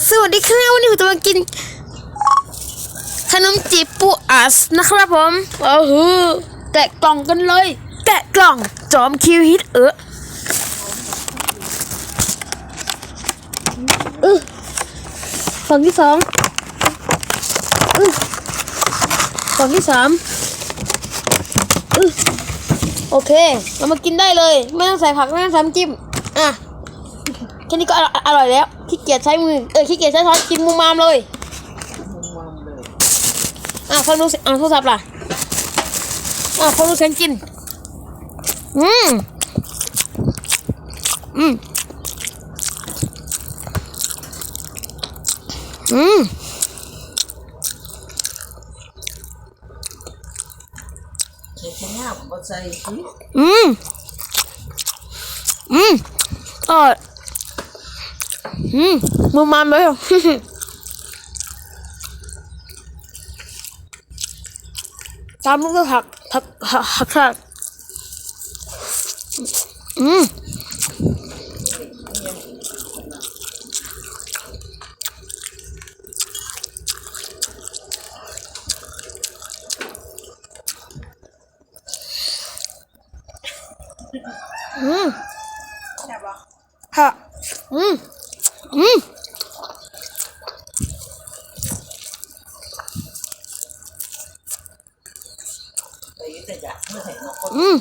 สวัสดีครับวันนี้ผมจะมากิน ขนมจีบปูอัสนะครับผมโอ้โหแกะกล่องกันเลย แกะกล่องจอมคิวฮิตเอออื้อฝั่งที่สองอื้อฝั่งที่สามอื้อโอเค เรามากินได้เลย ไม่ต้องใส่ผัก ไม่ต้องใส่น้ำจิ้ม อะแค่นี้ก็อร่อยอร่อยแล้วขี้เกียจใช้มือเออขี้เกียจใช้ช้อนกินมุมมามเลยอะฟังดูสิอะโทรศัพท์ล่ะอะฟังดูเสียงกินอืมอืมอืมเด็กคนนี้ผมก็ใส่พริกอืมอืมอร่อย อืมมุมมามเลยตามด้วยผักผักผักผักผักอืมอืมใช่ปะค่ะอืม อืมไปแต่อยากเมื่อเคนอืม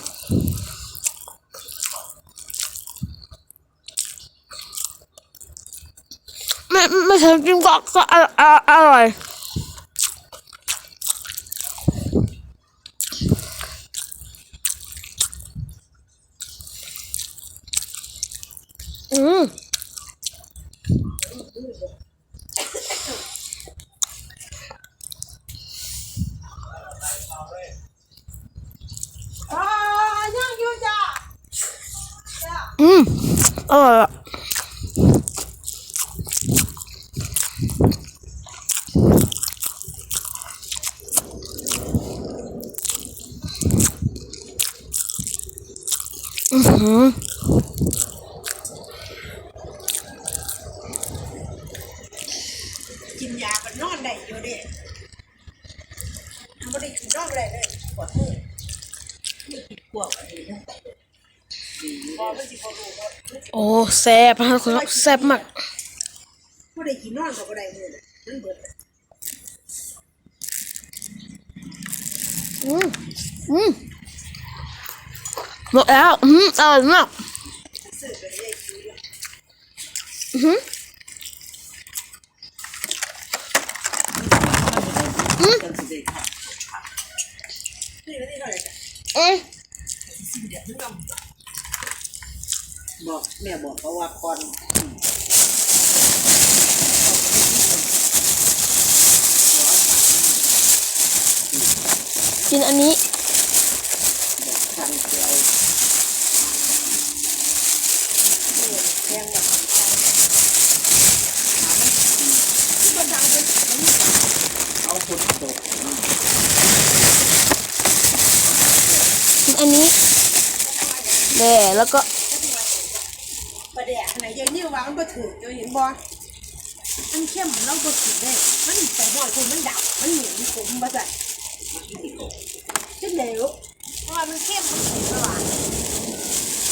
ไม่ไม่ใช่กินก็ก็อออร่อยอืม อ่าย่างอยู่จ้ะ อืมอร่อยอะอือหือ กินยามันนอนได้อยู่เด็ไม่ได้กินนอนเลยเลยปวดมือนี่กินกลัวอันนี้นะพอไม่สิพอรู้ว่า โอ้แซ่บนะคุณแซ่บมากไม่ได้กินนอนก็ไม่ได้มือเลยนั่นเบิดอืมอืมหมดแล้วอืมอร่อยมากอไปเรื่อยกินอยู่อือหือจนสิได้ทำนี่ไม่ได้เท่าไหร่จ้ะอืม บอกเอาบอกแม่บอกเขาว่าก่อนกินอันนี้ทางเดียวแพงแบบเอาคนตกกินอันนี้เด้แล้วก็ ประเดี๋ยวไหนยายนิ้ววางมันบ่ถือจะเห็นบ่มันเข้มเราบ่ถือได้มันใส่หม้อคุณมันดับมันเหนียวมันขมบ่ใส่จะเหลวเพราะว่ามันเข้มมันถือระหว่าง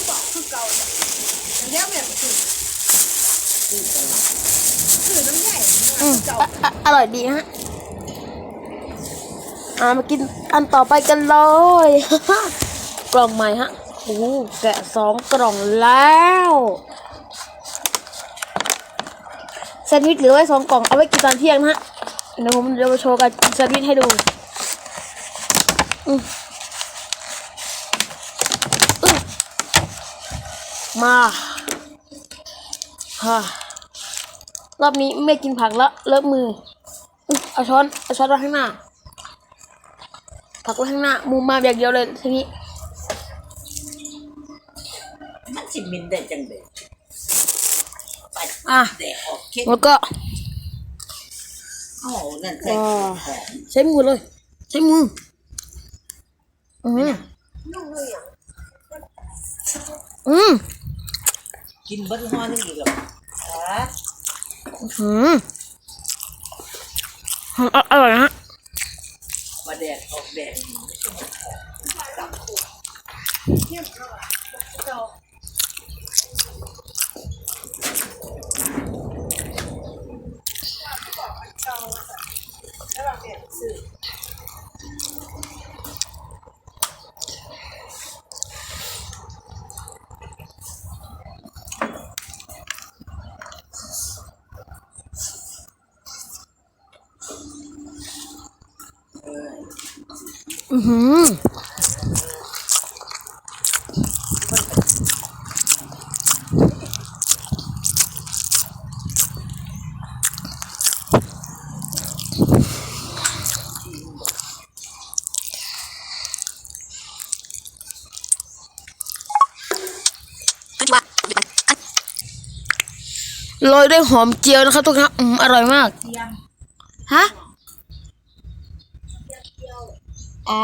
บอกคือเก่าจ้ะแล้วแม่บ่ถือถือน้ำใหญ่อืมเก่าอะอะอร่อยดีฮะอ่ามากินอันต่อไปกันเลย กล่องใหม่ฮะ โอ้โหแกะสองกล่องแล้วแซนด์วิชเหลือไว้สองกล่องเอาไว้กินตอนเที่ยงนะฮะเดี๋ยวผมจะมาโชว์กันแซนด์วิชให้ดูมาฮ่ารอบนี้ไม่กินผักล้วเลิกมืออุ๊ยเอาช้อนเอาช้อนไว้ข้างหน้าผักไว้ข้างหน้ามุมมาแบบเดียวเลยทีนี้ มัน สิมินได้จังได๋ไปอะแต่ออกเค็มแล้วก็เอานั่นใส่อ่าหอมใช้มือเลย ใช้มืออืมนุ่มเลยอะอืมกินเบิ้ลฮอนึงอีกแล้วอะอืมออร่อยนะฮะมาแดดออกแดดแล้ว เราเนี่ออือหือ โรยด้วยหอมเจียวนะครับทุกคนครับอืมอร่อยมากเทียมฮะ อ๋อ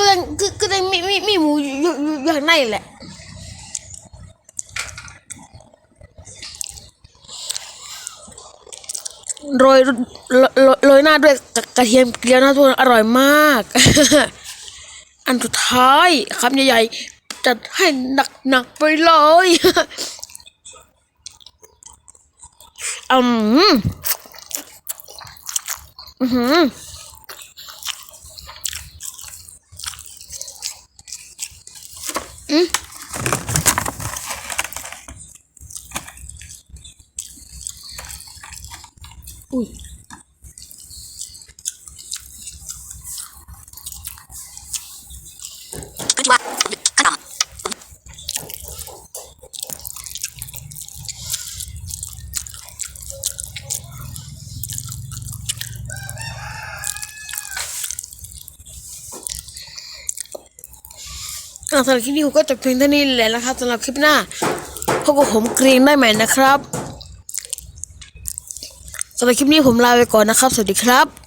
ก็ยังก็ก็ยังมีมีมีหมูอยู่อยู่อยู่อยู่ข้างในแหละ โรยโรยโรยหน้าด้วยกระกระเทียมเกลียวนะทุกคนอร่อยมาก อันสุดท้ายคำใหญ่ๆจัดให้หนักๆไปเลย อืมอือ หือ อุ้ยอะสำหรับคลิปนี้ผมก็จบเพียงเท่านี้แหละนะครับสำหรับคลิปหน้าพบกับผมกรีนได้ใหม่นะครับสำหรับคลิปนี้ผมลาไปก่อนนะครับ สวัสดีครับ